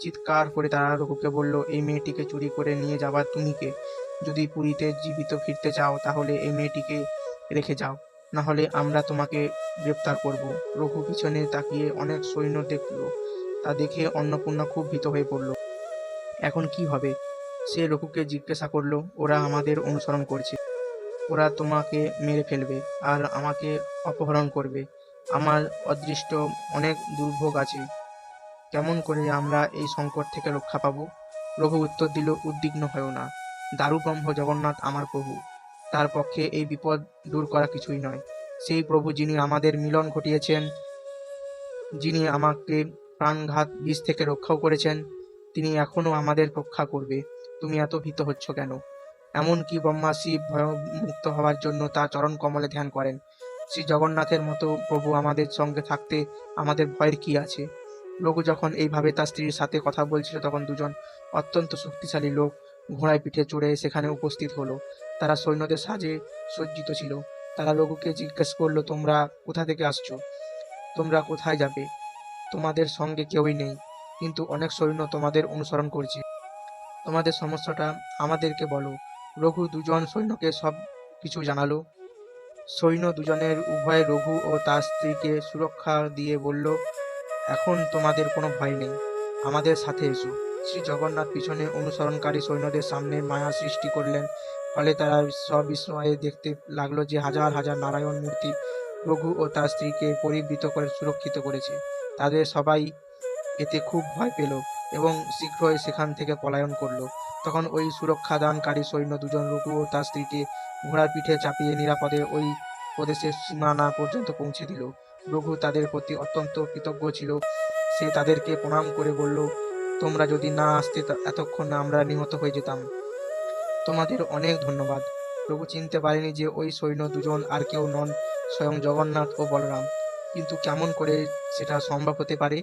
চিৎকার করে তারা রঘুকে বলল, এই মেয়েটিকে চুরি করে নিয়ে যাবার তুমি কে যদি পুরীতে জীবিত ফিরতে চাও, তাহলে এই মেয়েটিকে রেখে যাও। নাহলে আমরা তোমাকে গ্রেপ্তার করব। রঘু পিছনে তাকিয়ে অনেক সৈন্য দেখল। তা দেখে অন্নপূর্ণা খুব ভীত হয়ে পড়ল। এখন কি হবে? সে রঘুকে জিজ্ঞাসা করল। ওরা আমাদের অনুসরণ করছে। ওরা তোমাকে মেরে ফেলবে আর আমাকে অপহরণ করবে। আমার অদৃষ্ট অনেক দুর্ভোগ আছে। কেমন করে আমরা এই সংকট থেকে রক্ষা পাবো? রঘু উত্তর দিল, উদ্বিগ্ন হয়েও না। দারু ব্রহ্ম জগন্নাথ আমার প্রভু। তার পক্ষে এই বিপদ দূর করা কিছুই নয়। সেই প্রভু যিনি আমাদের মিলন ঘটিয়েছেন, যিনি আমাকে প্রাণঘাত বিষ থেকে রক্ষাও করেছেন, তিনি এখনও আমাদের রক্ষা করবে। তুমি এত ভীত হচ্ছ কেন? এমনকি ব্রহ্মা শিব ভয়মুক্ত হওয়ার জন্য তা চরণ কমলে ধ্যান করেন। শ্রী জগন্নাথের মতো প্রভু আমাদের সঙ্গে থাকতে আমাদের ভয়ের কি আছে? রঘু যখন এইভাবে তার স্ত্রীর সাথে কথা বলছিল, তখন দুজন অত্যন্ত শক্তিশালী লোক ঘোড়ায় পিঠে চড়ে সেখানে উপস্থিত হলো। তারা সৈন্যদের সাজে সজ্জিত ছিল। তারা রঘুকে জিজ্ঞেস করল, তোমরা কোথা থেকে আসছো? তোমরা কোথায় যাবে? তোমাদের সঙ্গে কেউই নেই। কিন্তু অনেক সৈন্য তোমাদের অনুসরণ করছে। তোমাদের সমস্যাটা আমাদেরকে বলো। রঘু দুজন সৈন্যকে সব কিছু জানালো। সৈন্য দুজনের উভয় রঘু ও তার স্ত্রীকে সুরক্ষা দিয়ে বলল এখন তোমাদের কোনো ভয় নেই। আমাদের সাথে এসো। শ্রী জগন্নাথ পিছনে অনুসরণকারী সৈন্যদের সামনে মায়া সৃষ্টি করলেন। ফলে তারা সবিস্ময়ে দেখতে লাগল যে হাজার হাজার নারায়ণ মূর্তি রঘু ও তার স্ত্রীকে পরিবৃত করে সুরক্ষিত করেছে। তাদের সবাই এতে খুব ভয় পেল এবং শীঘ্রই সেখান থেকে পলায়ন করল। তখন ওই সুরক্ষা দানকারী সৈন্য দুজন রঘু ও তার স্ত্রীকে ঘোড়ার পিঠে চাপিয়ে নিরাপদে ওই প্রদেশের সীমানা পর্যন্ত পৌঁছে দিল। রঘু তাদের প্রতি অত্যন্ত কৃতজ্ঞ ছিল। সে তাদেরকে প্রণাম করে বলল, তোমরা যদি না আসতে এতক্ষণ আমরা নিহত হয়ে যেতাম। তোমাদের অনেক ধন্যবাদ। রঘু চিনতে পারেনি যে ওই সৈন্য দুজন আর কেউ নন, স্বয়ং জগন্নাথ ও বলরাম। কিন্তু কেমন করে সেটা সম্ভব হতে পারে?